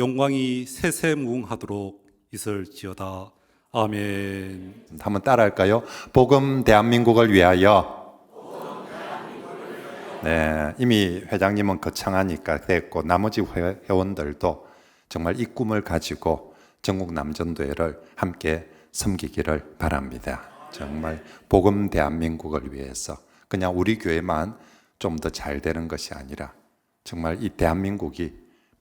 영광이 세세무궁하도록 있을지어다 아멘. 한번 따라할까요? 복음 대한민국을 위하여. 네, 이미 회장님은 거창하니까 됐고 나머지 회- 회원들도 정말 이 꿈을 가지고 전국 남전도회를 함께 섬기기를 바랍니다. 정말 복음 대한민국을 위해서 그냥 우리 교회만 좀 더 잘 되는 것이 아니라 정말 이 대한민국이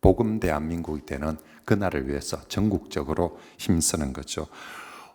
복음 대한민국이 되는 그날을 위해서 전국적으로 힘쓰는 거죠.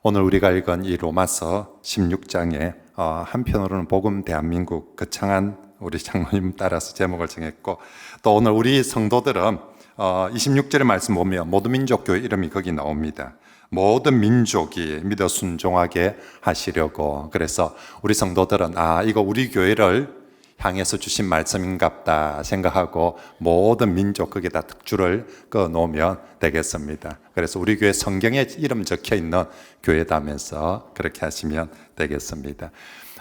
오늘 우리가 읽은 이 로마서 16장에 어, 한편으로는 복음 대한민국 거창한 우리 장로님 따라서 제목을 정했고 또 오늘 우리 성도들은 어, 26절의 말씀 보면 모든 민족 교회 이름이 거기 나옵니다. 모든 민족이 믿어 순종하게 하시려고 그래서 우리 성도들은 아 이거 우리 교회를 향해서 주신 말씀인갑다 생각하고 모든 민족 거기다 특주를 꺼 놓으면 되겠습니다. 그래서 우리 교회 성경에 이름 적혀 있는 교회다면서 그렇게 하시면 되겠습니다.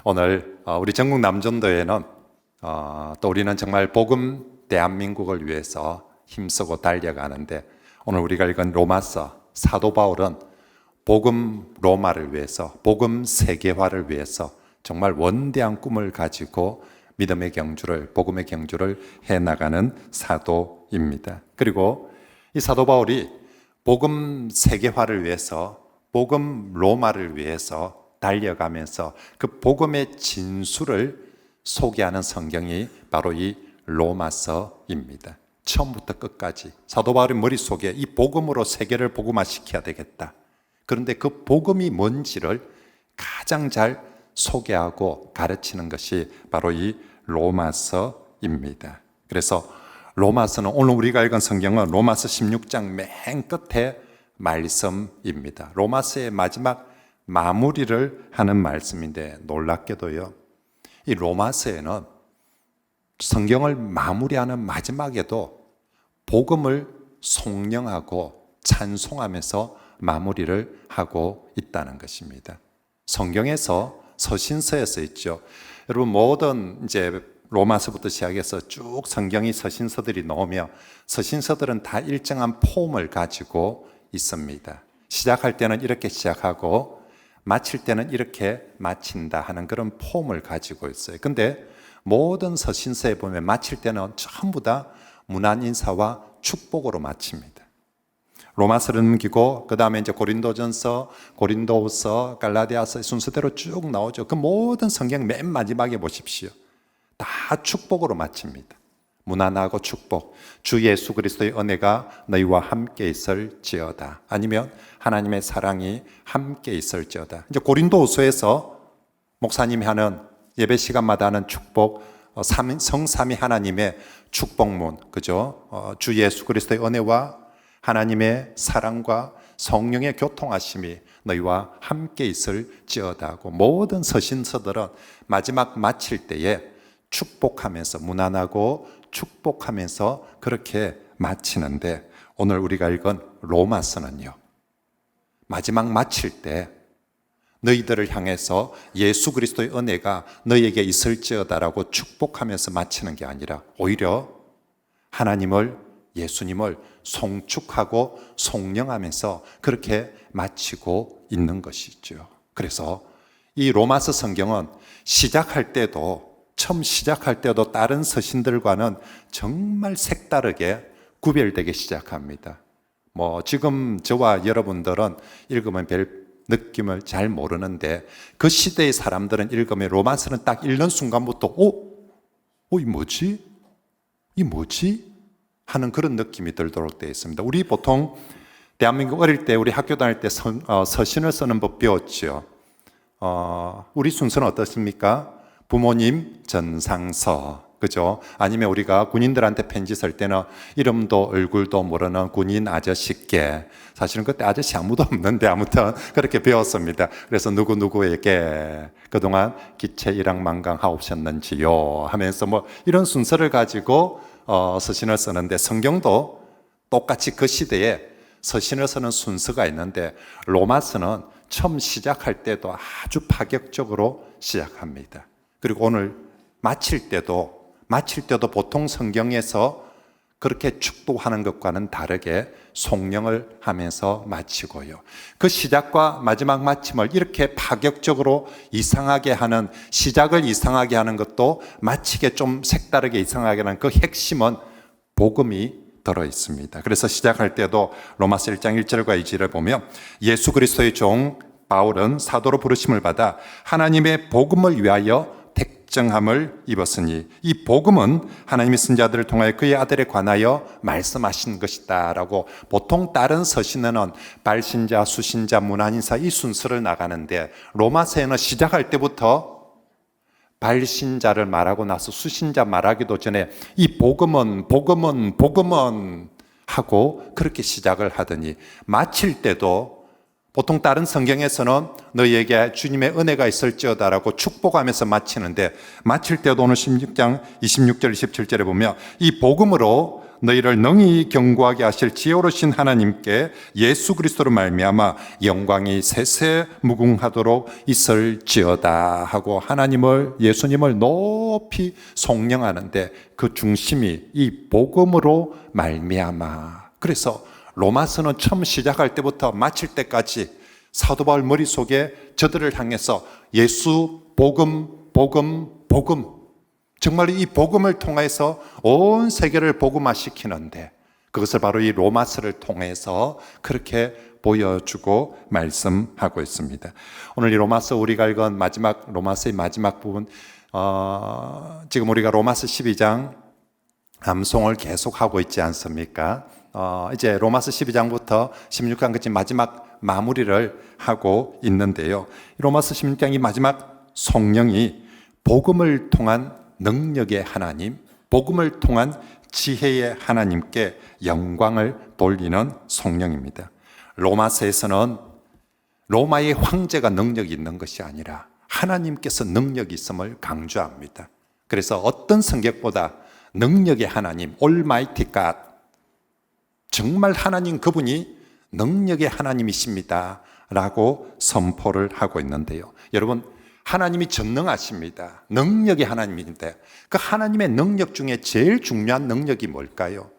오늘 어, 우리 전국 남전도회는 어, 또 우리는 정말 복음 대한민국을 위해서 힘쓰고 달려가는데 오늘 우리가 읽은 로마서 사도 바울은 복음 로마를 위해서 복음 세계화를 위해서 정말 원대한 꿈을 가지고 믿음의 경주를 복음의 경주를 해 나가는 사도입니다. 그리고 이 사도 바울이 복음 세계화를 위해서 복음 로마를 위해서 달려가면서 그 복음의 진수를 소개하는 성경이 바로 이 로마서입니다. 처음부터 끝까지 사도 바울의 머릿속에 이 복음으로 세계를 복음화시켜야 되겠다. 그런데 그 복음이 뭔지를 가장 잘 소개하고 가르치는 것이 바로 이 로마서입니다. 그래서 로마서는 오늘 우리가 읽은 성경은 로마서 16장 맨 끝에 말씀입니다. 로마서의 마지막 마무리를 하는 말씀인데 놀랍게도요. 이 로마서에는 성경을 마무리하는 마지막에도 복음을 송령하고 찬송하면서 마무리를 하고 있다는 것입니다. 성경에서 서신서에 써 있죠. 여러분 모든 이제 로마서부터 시작해서 쭉 성경이 서신서들이 나오며 서신서들은 다 일정한 폼을 가지고 있습니다. 시작할 때는 이렇게 시작하고 마칠 때는 이렇게 마친다 하는 그런 폼을 가지고 있어요. 근데 모든 서신서에 보면 마칠 때는 전부 다 문안 인사와 축복으로 마칩니다. 로마서를 넘기고 그 다음에 이제 고린도전서, 고린도후서, 갈라디아서 순서대로 쭉 나오죠. 그 모든 성경 맨 마지막에 보십시오. 다 축복으로 마칩니다. 무난하고 축복. 주 예수 그리스도의 은혜가 너희와 함께 있을지어다. 아니면 하나님의 사랑이 함께 있을지어다. 이제 고린도후서에서 목사님이 하는 예배 시간마다 하는 축복, 어, 삼- 성삼위 하나님의 축복문, 그죠? 어, 주 예수 그리스도의 은혜와 하나님의 사랑과 성령의 교통하심이 너희와 함께 있을지어다고 모든 서신서들은 마지막 마칠 때에 축복하면서 무난하고 축복하면서 그렇게 마치는데 오늘 우리가 읽은 로마서는요. 마지막 마칠 때 너희들을 향해서 예수 그리스도의 은혜가 너희에게 있을지어다라고 축복하면서 마치는 게 아니라 오히려 하나님을 예수님을 송축하고 송령하면서 그렇게 마치고 있는 것이죠. 그래서 이 로마서 성경은 시작할 때도 처음 시작할 때도 다른 서신들과는 정말 색다르게 구별되게 시작합니다. 뭐 지금 저와 여러분들은 읽으면 별 느낌을 잘 모르는데 그 시대의 사람들은 읽으면 로마서는 딱 읽는 순간부터 어? 어, 이 뭐지? 이 뭐지? 하는 그런 느낌이 들도록 되어 있습니다. 우리 보통 대한민국 어릴 때 우리 학교 다닐 때 서, 어, 서신을 쓰는 법 배웠죠. 어, 우리 순서는 어떻습니까? 부모님 전상서, 그죠? 아니면 우리가 군인들한테 편지 쓸 때는 이름도 얼굴도 모르는 군인 아저씨께 사실은 그때 아저씨 아무도 없는데 아무튼 그렇게 배웠습니다. 그래서 누구누구에게 그동안 기체 일항 만강 하옵셨는지요 하면서 뭐 이런 순서를 가지고 어, 서신을 쓰는데 성경도 똑같이 그 시대에 서신을 쓰는 순서가 있는데 로마서는 처음 시작할 때도 아주 파격적으로 시작합니다. 그리고 오늘 마칠 때도 마칠 때도 보통 성경에서 그렇게 축도하는 것과는 다르게 송령을 하면서 마치고요. 그 시작과 마지막 마침을 이렇게 파격적으로 이상하게 하는 시작을 이상하게 하는 것도 마치게 좀 색다르게 이상하게 하는 그 핵심은 복음이 들어 있습니다. 그래서 시작할 때도 로마서 1장 1절과 2절을 보면 예수 그리스도의 종 바울은 사도로 부르심을 받아 하나님의 복음을 위하여 택정함을 입었으니 이 복음은 하나님의 선자들을 통하여 그의 아들에 관하여 말씀하신 것이다라고 보통 다른 서신에는 발신자, 수신자, 문안인사 이 순서를 나가는데 로마서에는 시작할 때부터 발신자를 말하고 나서 수신자 말하기도 전에 이 복음은 복음은 복음은 하고 그렇게 시작을 하더니 마칠 때도 보통 다른 성경에서는 너희에게 주님의 은혜가 있을지어다라고 축복하면서 마치는데 마칠 때도 오늘 16장 26절 27절에 보면 이 복음으로 너희를 능히 경고하게 하실 지혜로우신 하나님께 예수 그리스도로 말미암아 영광이 세세 무궁하도록 있을지어다 하고 하나님을 예수님을 높이 송영하는데 그 중심이 이 복음으로 말미암아. 그래서 로마서는 처음 시작할 때부터 마칠 때까지 사도 바울 머릿속에 저들을 향해서 예수 복음 복음 복음 정말 이 복음을 통해서 온 세계를 복음화시키는데 그것을 바로 이 로마서를 통해서 그렇게 보여주고 말씀하고 있습니다. 오늘 이 로마서 우리가 읽은 마지막 로마서의 마지막 부분 어, 지금 우리가 로마서 12장 암송을 계속하고 있지 않습니까? 어, 이제 로마서 12장부터 16장까지 마지막 마무리를 하고 있는데요. 로마서 16장이 마지막 성령이 복음을 통한 능력의 하나님, 복음을 통한 지혜의 하나님께 영광을 돌리는 성령입니다. 로마서에서는 로마의 황제가 능력이 있는 것이 아니라 하나님께서 능력이 있음을 강조합니다. 그래서 어떤 성격보다 능력의 하나님, Almighty God, 정말 하나님 그분이 능력의 하나님이십니다. 라고 선포를 하고 있는데요. 여러분, 하나님이 전능하십니다. 능력의 하나님인데 그 하나님의 능력 중에 제일 중요한 능력이 뭘까요?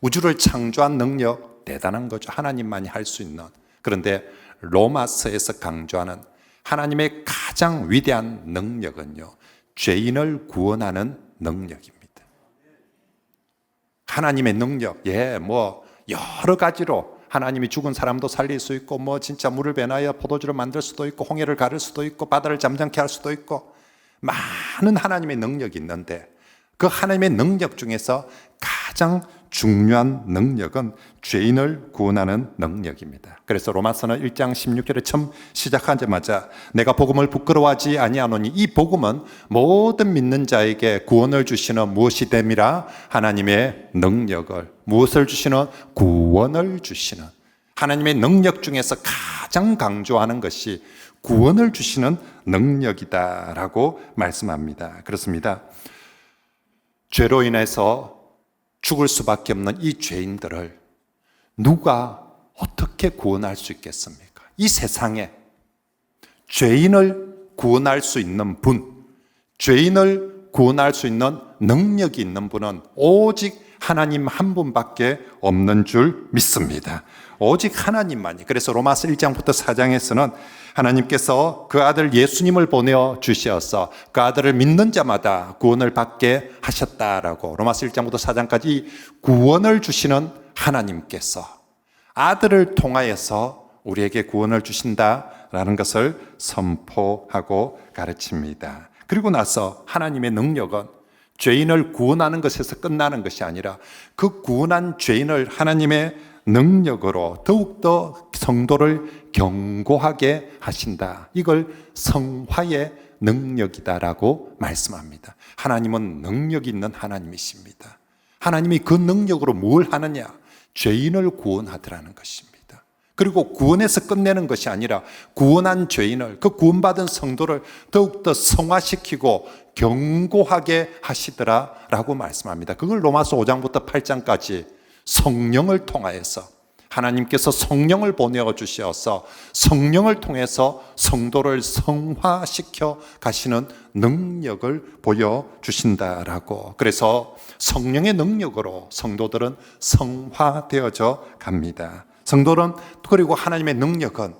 우주를 창조한 능력 대단한 거죠. 하나님만이 할 수 있는. 그런데 로마서에서 강조하는 하나님의 가장 위대한 능력은요. 죄인을 구원하는 능력입니다. 하나님의 능력, 예, 뭐 여러 가지로 하나님이 죽은 사람도 살릴 수 있고 뭐 진짜 물을 배나여 포도주를 만들 수도 있고 홍해를 가를 수도 있고 바다를 잠잠케 할 수도 있고 많은 하나님의 능력이 있는데 그 하나님의 능력 중에서 가장 중요한 능력은 죄인을 구원하는 능력입니다. 그래서 로마서는 1장 16절에 처음 시작하자마자 내가 복음을 부끄러워하지 아니하노니 이 복음은 모든 믿는 자에게 구원을 주시는 무엇이 됨이라 하나님의 능력을 무엇을 주시는 구원을 주시는 하나님의 능력 중에서 가장 강조하는 것이 구원을 주시는 능력이다라고 말씀합니다. 그렇습니다. 죄로 인해서 죽을 수밖에 없는 이 죄인들을 누가 어떻게 구원할 수 있겠습니까? 이 세상에 죄인을 구원할 수 있는 분, 죄인을 구원할 수 있는 능력이 있는 분은 오직 하나님 한 분밖에 없는 줄 믿습니다. 오직 하나님만이. 그래서 로마서 1장부터 4장에서는 하나님께서 그 아들 예수님을 보내어 주시어서 그 아들을 믿는 자마다 구원을 받게 하셨다라고 로마서 1장부터 4장까지 구원을 주시는 하나님께서 아들을 통하여서 우리에게 구원을 주신다라는 것을 선포하고 가르칩니다. 그리고 나서 하나님의 능력은 죄인을 구원하는 것에서 끝나는 것이 아니라 그 구원한 죄인을 하나님의 능력으로 더욱더 성도를 경고하게 하신다. 이걸 성화의 능력이다라고 말씀합니다. 하나님은 능력 있는 하나님이십니다. 하나님이 그 능력으로 뭘 하느냐? 죄인을 구원하더라는 것입니다. 그리고 구원해서 끝내는 것이 아니라 구원한 죄인을 그 구원받은 성도를 더욱더 성화시키고 경고하게 하시더라라고 말씀합니다. 그걸 로마서 5장부터 8장까지 성령을 통하여서 하나님께서 성령을 보내어 주셔서 성령을 통해서 성도를 성화시켜 가시는 능력을 보여 주신다라고. 그래서 성령의 능력으로 성도들은 성화되어져 갑니다. 성도는 그리고 하나님의 능력은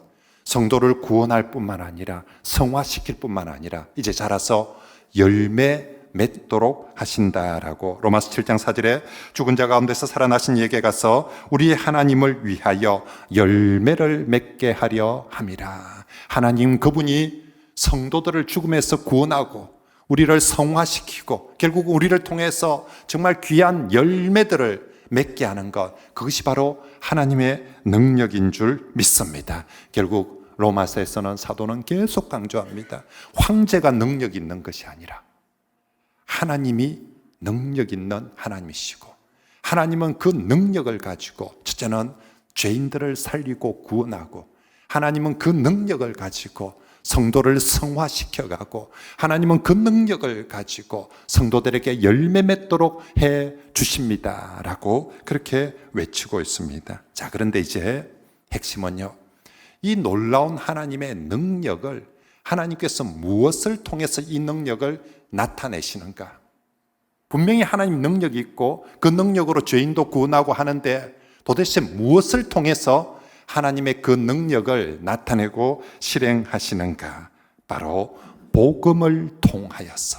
성도를 구원할 뿐만 아니라 성화시킬 뿐만 아니라 이제 자라서 열매 맺도록 하신다라고 로마서 7장 4절에 죽은 자 가운데서 살아나신 이에게 가서 우리 하나님을 위하여 열매를 맺게 하려 함이라. 하나님 그분이 성도들을 죽음에서 구원하고 우리를 성화시키고 결국 우리를 통해서 정말 귀한 열매들을 맺게 하는 것 그것이 바로 하나님의 능력인 줄 믿습니다. 결국 로마서에서는 사도는 계속 강조합니다. 황제가 능력 있는 것이 아니라 하나님이 능력 있는 하나님이시고 하나님은 그 능력을 가지고 첫째는 죄인들을 살리고 구원하고 하나님은 그 능력을 가지고 성도를 성화시켜 가고 하나님은 그 능력을 가지고 성도들에게 열매 맺도록 해 주십니다라고 그렇게 외치고 있습니다. 자, 그런데 이제 핵심은요. 이 놀라운 하나님의 능력을 하나님께서 무엇을 통해서 이 능력을 나타내시는가? 분명히 하나님 능력이 있고 그 능력으로 죄인도 구원하고 하는데 도대체 무엇을 통해서 하나님의 그 능력을 나타내고 실행하시는가? 바로 복음을 통하여서.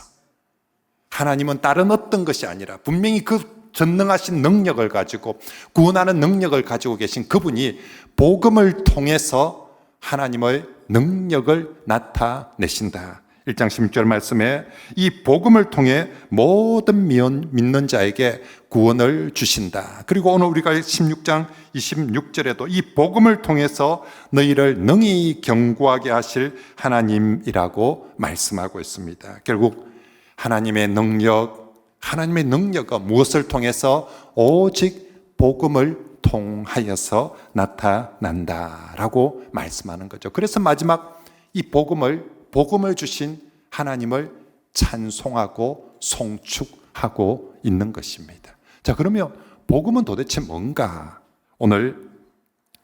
하나님은 다른 어떤 것이 아니라 분명히 그 전능하신 능력을 가지고 구원하는 능력을 가지고 계신 그분이 복음을 통해서 하나님의 능력을 나타내신다. 1장 16절 말씀에 이 복음을 통해 모든 믿는 자에게 구원을 주신다. 그리고 오늘 우리가 16장 26절에도 이 복음을 통해서 너희를 능히 경고하게 하실 하나님이라고 말씀하고 있습니다. 결국 하나님의 능력, 하나님의 능력은 무엇을 통해서 오직 복음을 통하여서 나타난다라고 말씀하는 거죠. 그래서 마지막 이 복음을 복음을 주신 하나님을 찬송하고 송축하고 있는 것입니다. 자, 그러면 복음은 도대체 뭔가? 오늘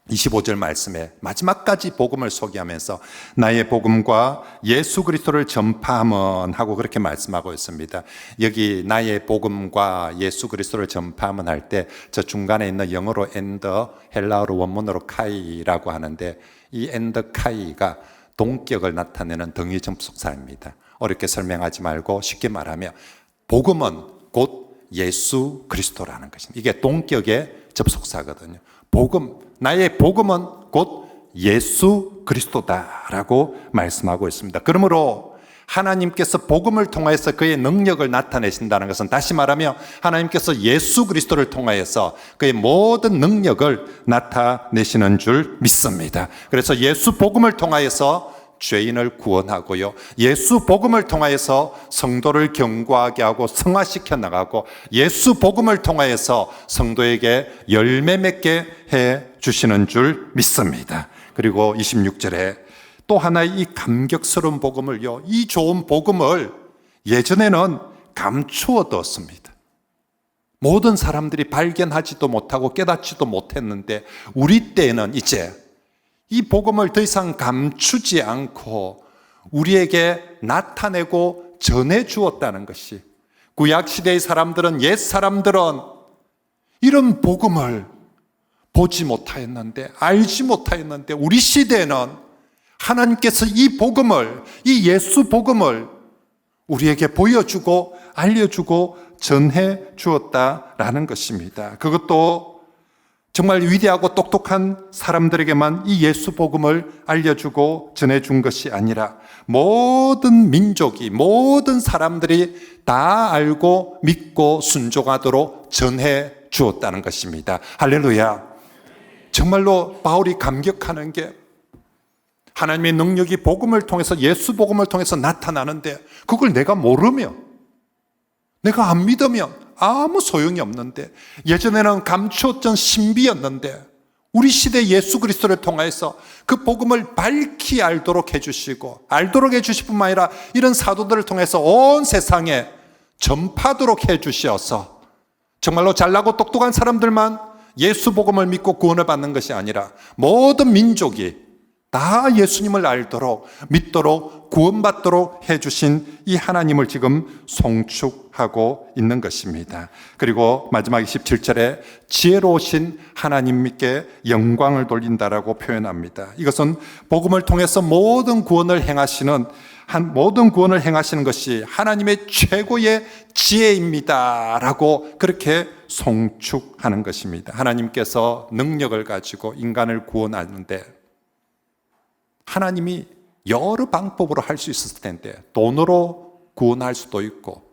25절 말씀에 마지막까지 복음을 소개하면서 나의 복음과 예수 그리스도를 전파함은 하고 그렇게 말씀하고 있습니다. 여기 나의 복음과 예수 그리스도를 전파함은 할 때 저 중간에 있는 영어로 엔더 헬라어로 원문으로 카이라고 하는데 이 엔더 카이가 동격을 나타내는 등위 접속사입니다. 어렵게 설명하지 말고 쉽게 말하면 복음은 곧 예수 그리스도라는 것입니다. 이게 동격의 접속사거든요. 복음, 나의 복음은 곧 예수 그리스도다라고 말씀하고 있습니다. 그러므로 하나님께서 복음을 통하여서 그의 능력을 나타내신다는 것은 다시 말하면 하나님께서 예수 그리스도를 통하여서 그의 모든 능력을 나타내시는 줄 믿습니다. 그래서 예수 복음을 통하여서 죄인을 구원하고요. 예수 복음을 통하여서 성도를 경고하게 하고 성화시켜 나가고 예수 복음을 통하여서 성도에게 열매 맺게 해 주시는 줄 믿습니다. 그리고 26절에 또 하나의 이 감격스러운 복음을요. 이 좋은 복음을 예전에는 감추어 뒀습니다. 모든 사람들이 발견하지도 못하고 깨닫지도 못했는데 우리 때에는 이제 이 복음을 더 이상 감추지 않고 우리에게 나타내고 전해 주었다는 것이 구약 시대의 사람들은 옛 사람들은 이런 복음을 보지 못하였는데 알지 못하였는데 우리 시대에는 하나님께서 이 복음을 이 예수 복음을 우리에게 보여주고 알려주고 전해 주었다라는 것입니다. 그것도 정말 위대하고 똑똑한 사람들에게만 이 예수 복음을 알려주고 전해준 것이 아니라 모든 민족이 모든 사람들이 다 알고 믿고 순종하도록 전해 주었다는 것입니다. 할렐루야. 정말로 바울이 감격하는 게 하나님의 능력이 복음을 통해서 예수 복음을 통해서 나타나는데 그걸 내가 모르면 내가 안 믿으면 아무 소용이 없는데 예전에는 감추었던 신비였는데 우리 시대 예수 그리스도를 통하여서 그 복음을 밝히 알도록 해주시고 알도록 해주실 뿐만 아니라 이런 사도들을 통해서 온 세상에 전파도록 해주셔서 정말로 잘나고 똑똑한 사람들만 예수 복음을 믿고 구원을 받는 것이 아니라 모든 민족이 다 예수님을 알도록 믿도록 구원받도록 해주신 이 하나님을 지금 송축하고 있는 것입니다. 그리고 마지막 27절에 지혜로우신 하나님께 영광을 돌린다라고 표현합니다. 이것은 복음을 통해서 모든 구원을 행하시는 한 모든 구원을 행하시는 것이 하나님의 최고의 지혜입니다라고 그렇게 송축하는 것입니다. 하나님께서 능력을 가지고 인간을 구원하는데 하나님이 여러 방법으로 할 수 있었을 텐데 돈으로 구원할 수도 있고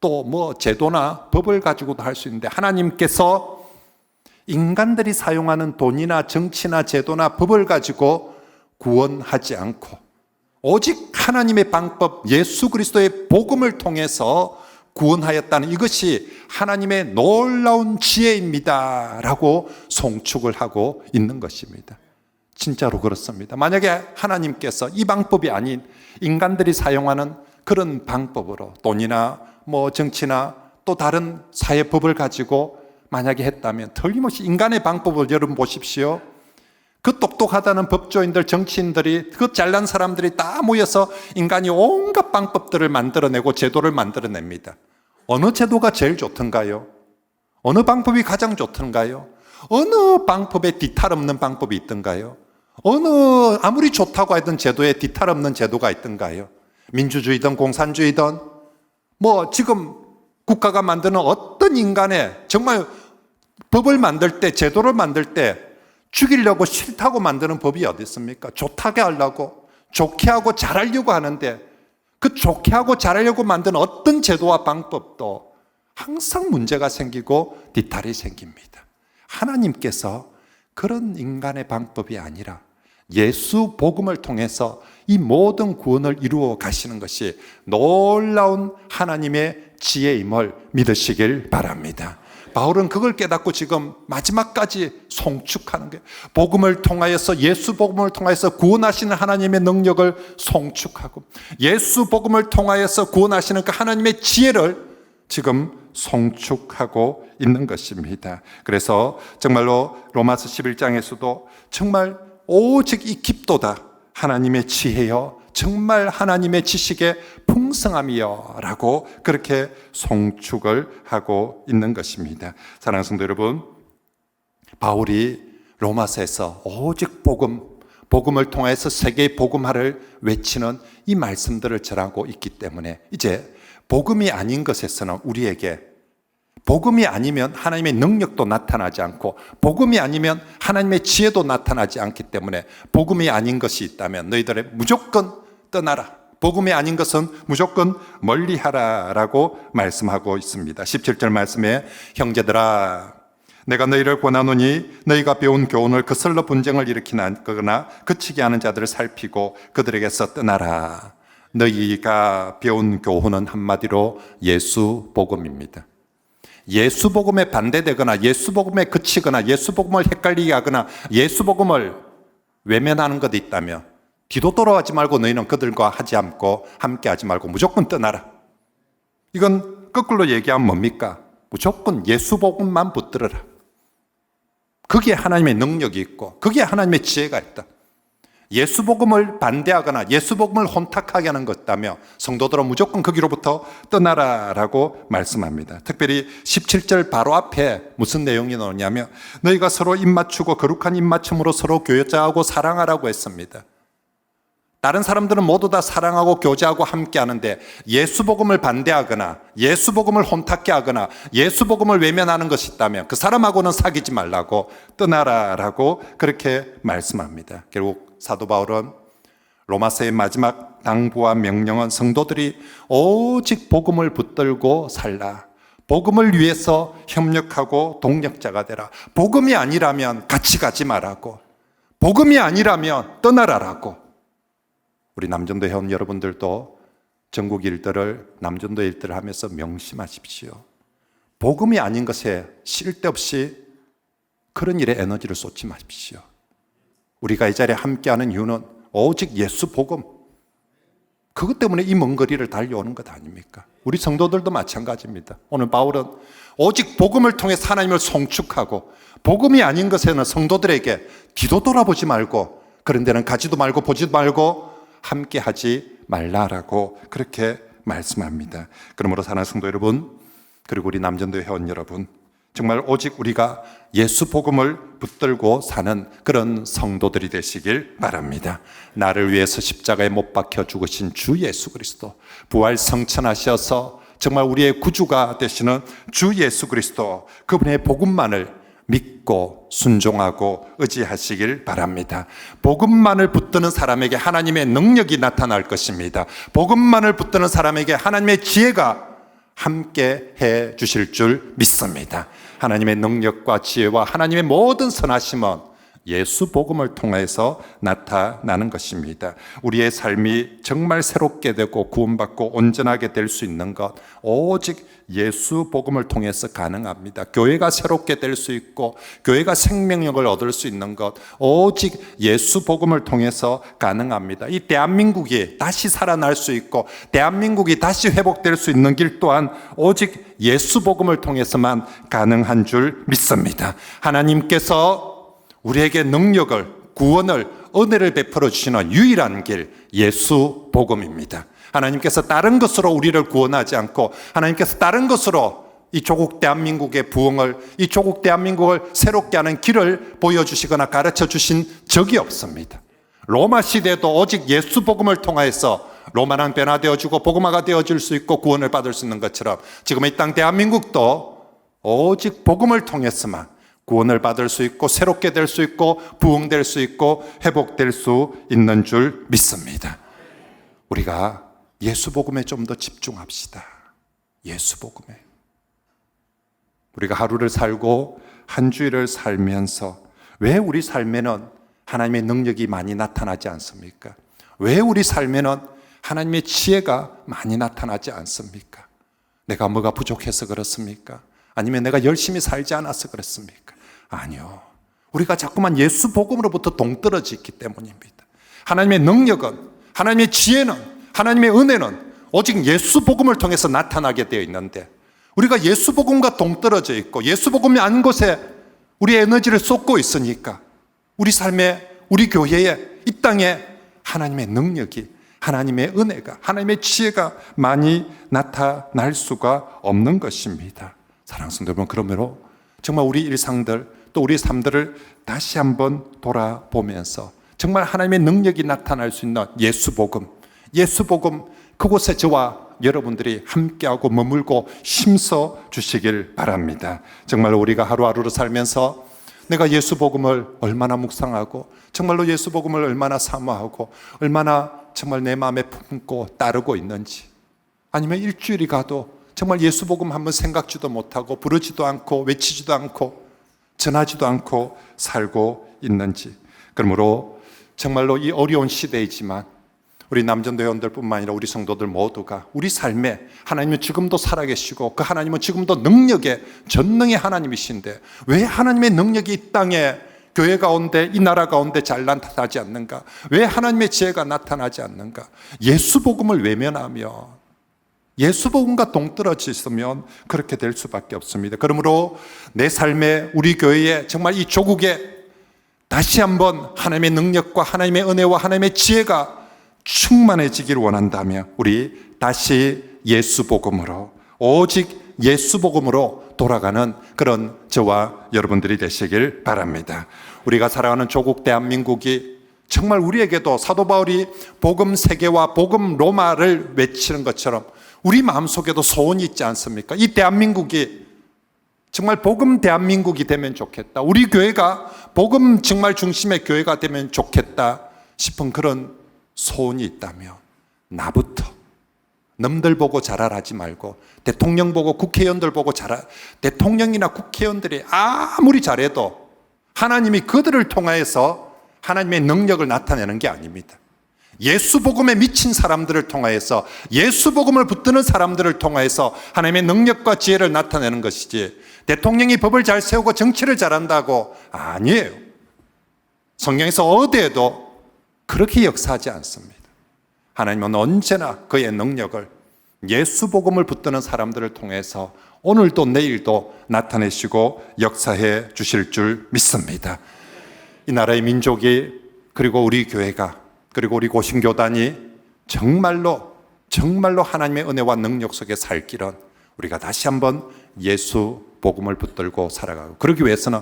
또 뭐 제도나 법을 가지고도 할 수 있는데 하나님께서 인간들이 사용하는 돈이나 정치나 제도나 법을 가지고 구원하지 않고 오직 하나님의 방법 예수 그리스도의 복음을 통해서 구원하였다는 이것이 하나님의 놀라운 지혜입니다라고 송축을 하고 있는 것입니다. 진짜로 그렇습니다. 만약에 하나님께서 이 방법이 아닌 인간들이 사용하는 그런 방법으로 돈이나 뭐 정치나 또 다른 사회법을 가지고 만약에 했다면 틀림없이 인간의 방법을 여러분 보십시오. 그 똑똑하다는 법조인들, 정치인들이, 그 잘난 사람들이 다 모여서 인간이 온갖 방법들을 만들어내고 제도를 만들어냅니다. 어느 제도가 제일 좋던가요? 어느 방법이 가장 좋던가요? 어느 방법에 뒤탈 없는 방법이 있던가요? 어느 아무리 좋다고 하던 제도에 뒤탈 없는 제도가 있던가요? 민주주의든 공산주의든 뭐 지금 국가가 만드는 어떤 인간의 정말 법을 만들 때 제도를 만들 때 죽이려고 싫다고 만드는 법이 어디 있습니까? 좋다게 하려고 좋게 하고 잘하려고 하는데 그 좋게 하고 잘하려고 만든 어떤 제도와 방법도 항상 문제가 생기고 뒤탈이 생깁니다. 하나님께서 그런 인간의 방법이 아니라 예수 복음을 통해서 이 모든 구원을 이루어 가시는 것이 놀라운 하나님의 지혜임을 믿으시길 바랍니다. 바울은 그걸 깨닫고 지금 마지막까지 송축하는 거예요. 복음을 통하여서 예수 복음을 통하여서 구원하시는 하나님의 능력을 송축하고 예수 복음을 통하여서 구원하시는 그 하나님의 지혜를 지금 송축하고 있는 것입니다. 그래서 정말로 로마서 11장에서도 정말 오직 이 깊도다 하나님의 지혜여 정말 하나님의 지식의 풍성함이여 라고 그렇게 송축을 하고 있는 것입니다. 사랑하는 성도 여러분, 바울이 로마서에서 오직 복음, 복음을 통해서 세계의 복음화를 외치는 이 말씀들을 전하고 있기 때문에 이제 복음이 아닌 것에서는 우리에게 복음이 아니면 하나님의 능력도 나타나지 않고 복음이 아니면 하나님의 지혜도 나타나지 않기 때문에 복음이 아닌 것이 있다면 너희들의 무조건 떠나라. 복음이 아닌 것은 무조건 멀리하라라고 말씀하고 있습니다. 17절 말씀에 형제들아 내가 너희를 권하노니 너희가 배운 교훈을 거슬러 분쟁을 일으키거나 그치게 하는 자들을 살피고 그들에게서 떠나라. 너희가 배운 교훈은 한마디로 예수 복음입니다. 예수 복음에 반대되거나 예수 복음에 그치거나 예수 복음을 헷갈리게 하거나 예수 복음을 외면하는 것이 있다면 뒤도 돌아가지 말고 너희는 그들과 하지 않고 함께 하지 말고 무조건 떠나라. 이건 거꾸로 얘기하면 뭡니까? 무조건 예수 복음만 붙들어라. 그게 하나님의 능력이 있고 그게 하나님의 지혜가 있다. 예수 복음을 반대하거나 예수 복음을 혼탁하게 하는 것다며 성도들은 무조건 거기로부터 떠나라라고 말씀합니다. 특별히 17절 바로 앞에 무슨 내용이 나오냐면 너희가 서로 입맞추고 거룩한 입맞춤으로 서로 교제하고 사랑하라고 했습니다. 다른 사람들은 모두 다 사랑하고 교제하고 함께 하는데 예수 복음을 반대하거나 예수 복음을 혼탁게 하거나 예수 복음을 외면하는 것이 있다면 그 사람하고는 사귀지 말라고 떠나라라고 그렇게 말씀합니다. 결국 사도 바울은 로마서의 마지막 당부와 명령은 성도들이 오직 복음을 붙들고 살라. 복음을 위해서 협력하고 동력자가 되라. 복음이 아니라면 같이 가지 말라고. 복음이 아니라면 떠나라라고. 우리 남전도 회원 여러분들도 전국 일들을 남전도 일들을 하면서 명심하십시오. 복음이 아닌 것에 쓸데없이 그런 일에 에너지를 쏟지 마십시오. 우리가 이 자리에 함께하는 이유는 오직 예수 복음. 그것 때문에 이 먼 거리를 달려오는 것 아닙니까? 우리 성도들도 마찬가지입니다. 오늘 바울은 오직 복음을 통해 하나님을 송축하고 복음이 아닌 것에는 성도들에게 뒤도 돌아보지 말고 그런 데는 가지도 말고 보지도 말고 함께 하지 말라라고 그렇게 말씀합니다. 그러므로 사는 성도 여러분 그리고 우리 남전도 회원 여러분 정말 오직 우리가 예수 복음을 붙들고 사는 그런 성도들이 되시길 바랍니다. 나를 위해서 십자가에 못 박혀 죽으신 주 예수 그리스도 부활 성천하셔서 정말 우리의 구주가 되시는 주 예수 그리스도 그분의 복음만을 믿고 순종하고 의지하시길 바랍니다. 복음만을 붙드는 사람에게 하나님의 능력이 나타날 것입니다. 복음만을 붙드는 사람에게 하나님의 지혜가 함께 해 주실 줄 믿습니다. 하나님의 능력과 지혜와 하나님의 모든 선하심은 예수 복음을 통해서 나타나는 것입니다. 우리의 삶이 정말 새롭게 되고 구원받고 온전하게 될 수 있는 것 오직 예수 복음을 통해서 가능합니다. 교회가 새롭게 될 수 있고 교회가 생명력을 얻을 수 있는 것 오직 예수 복음을 통해서 가능합니다. 이 대한민국이 다시 살아날 수 있고 대한민국이 다시 회복될 수 있는 길 또한 오직 예수 복음을 통해서만 가능한 줄 믿습니다. 하나님께서 우리에게 능력을, 구원을, 은혜를 베풀어 주시는 유일한 길, 예수 복음입니다. 하나님께서 다른 것으로 우리를 구원하지 않고 하나님께서 다른 것으로 이 조국 대한민국의 부흥을, 이 조국 대한민국을 새롭게 하는 길을 보여주시거나 가르쳐 주신 적이 없습니다. 로마 시대도 오직 예수 복음을 통하여서 로마는 변화되어지고 복음화가 되어질 수 있고 구원을 받을 수 있는 것처럼 지금 이 땅 대한민국도 오직 복음을 통해서만 구원을 받을 수 있고 새롭게 될 수 있고 부흥될 수 있고 회복될 수 있는 줄 믿습니다. 우리가 예수 복음에 좀 더 집중합시다. 예수 복음에. 우리가 하루를 살고 한 주일을 살면서 왜 우리 삶에는 하나님의 능력이 많이 나타나지 않습니까? 왜 우리 삶에는 하나님의 지혜가 많이 나타나지 않습니까? 내가 뭐가 부족해서 그렇습니까? 아니면 내가 열심히 살지 않아서 그렇습니까? 아니요. 우리가 자꾸만 예수 복음으로부터 동떨어져 있기 때문입니다. 하나님의 능력은, 하나님의 지혜는, 하나님의 은혜는 오직 예수 복음을 통해서 나타나게 되어 있는데 우리가 예수 복음과 동떨어져 있고 예수 복음이 아닌 곳에 우리 에너지를 쏟고 있으니까 우리 삶에, 우리 교회에, 이 땅에 하나님의 능력이, 하나님의 은혜가, 하나님의 지혜가 많이 나타날 수가 없는 것입니다. 성도 여러분, 그러므로 정말 우리 일상들 또 우리 삶들을 다시 한번 돌아보면서 정말 하나님의 능력이 나타날 수 있는 예수 복음, 예수 복음 그곳에 저와 여러분들이 함께하고 머물고 힘써 주시길 바랍니다. 정말 우리가 하루하루를 살면서 내가 예수 복음을 얼마나 묵상하고 정말로 예수 복음을 얼마나 사모하고 얼마나 정말 내 마음에 품고 따르고 있는지 아니면 일주일이 가도 정말 예수 복음 한번 생각지도 못하고 부르지도 않고 외치지도 않고 전하지도 않고 살고 있는지 그러므로 정말로 이 어려운 시대이지만 우리 남전도 회원들뿐만 아니라 우리 성도들 모두가 우리 삶에 하나님은 지금도 살아계시고 그 하나님은 지금도 능력의 전능의 하나님이신데 왜 하나님의 능력이 이 땅에 교회 가운데 이 나라 가운데 잘 나타나지 않는가? 왜 하나님의 지혜가 나타나지 않는가? 예수 복음을 외면하며 예수 복음과 동떨어져 있으면 그렇게 될 수밖에 없습니다. 그러므로 내 삶에 우리 교회에 정말 이 조국에 다시 한번 하나님의 능력과 하나님의 은혜와 하나님의 지혜가 충만해지기를 원한다면 우리 다시 예수 복음으로 오직 예수 복음으로 돌아가는 그런 저와 여러분들이 되시길 바랍니다. 우리가 살아가는 조국 대한민국이 정말 우리에게도 사도 바울이 복음 세계와 복음 로마를 외치는 것처럼 우리 마음속에도 소원이 있지 않습니까? 이 대한민국이 정말 복음 대한민국이 되면 좋겠다. 우리 교회가 복음 정말 중심의 교회가 되면 좋겠다 싶은 그런 소원이 있다면 나부터 남들 보고 자랄하지 말고 대통령 보고 국회의원들 보고 자라 대통령이나 국회의원들이 아무리 잘해도 하나님이 그들을 통하여서 하나님의 능력을 나타내는 게 아닙니다. 예수 복음에 미친 사람들을 통하여서 예수 복음을 붙드는 사람들을 통하여서 하나님의 능력과 지혜를 나타내는 것이지 대통령이 법을 잘 세우고 정치를 잘한다고 아니에요. 성경에서 어디에도 그렇게 역사하지 않습니다. 하나님은 언제나 그의 능력을 예수 복음을 붙드는 사람들을 통해서 오늘도 내일도 나타내시고 역사해 주실 줄 믿습니다. 이 나라의 민족이 그리고 우리 교회가 그리고 우리 고신교단이 정말로 정말로 하나님의 은혜와 능력 속에 살 길은 우리가 다시 한번 예수 복음을 붙들고 살아가고 그러기 위해서는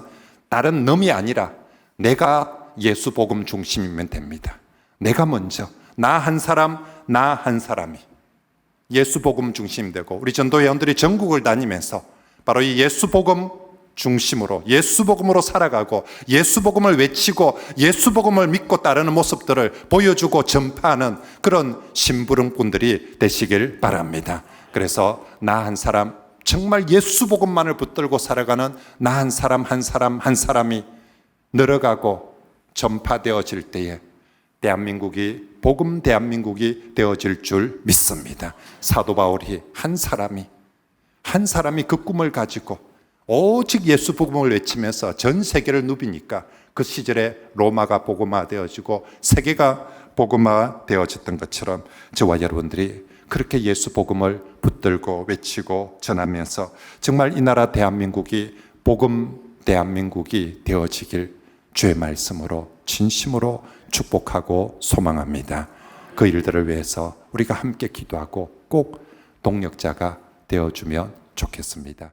다른 놈이 아니라 내가 예수 복음 중심이면 됩니다. 내가 먼저 나 한 사람 나 한 사람이 예수 복음 중심 되고 우리 전도회원들이 전국을 다니면서 바로 이 예수 복음 중심으로 예수 복음으로 살아가고 예수 복음을 외치고 예수 복음을 믿고 따르는 모습들을 보여주고 전파하는 그런 심부름꾼들이 되시길 바랍니다. 그래서 나 한 사람 정말 예수 복음만을 붙들고 살아가는 나 한 사람 한 사람 한 사람이 늘어가고 전파되어질 때에 대한민국이 복음 대한민국이 되어질 줄 믿습니다. 사도 바울이 한 사람이 한 사람이 그 꿈을 가지고 오직 예수 복음을 외치면서 전 세계를 누비니까 그 시절에 로마가 복음화 되어지고 세계가 복음화 되어졌던 것처럼 저와 여러분들이 그렇게 예수 복음을 붙들고 외치고 전하면서 정말 이 나라 대한민국이 복음 대한민국이 되어지길 주의 말씀으로 진심으로 축복하고 소망합니다. 그 일들을 위해서 우리가 함께 기도하고 꼭 동력자가 되어주면 좋겠습니다.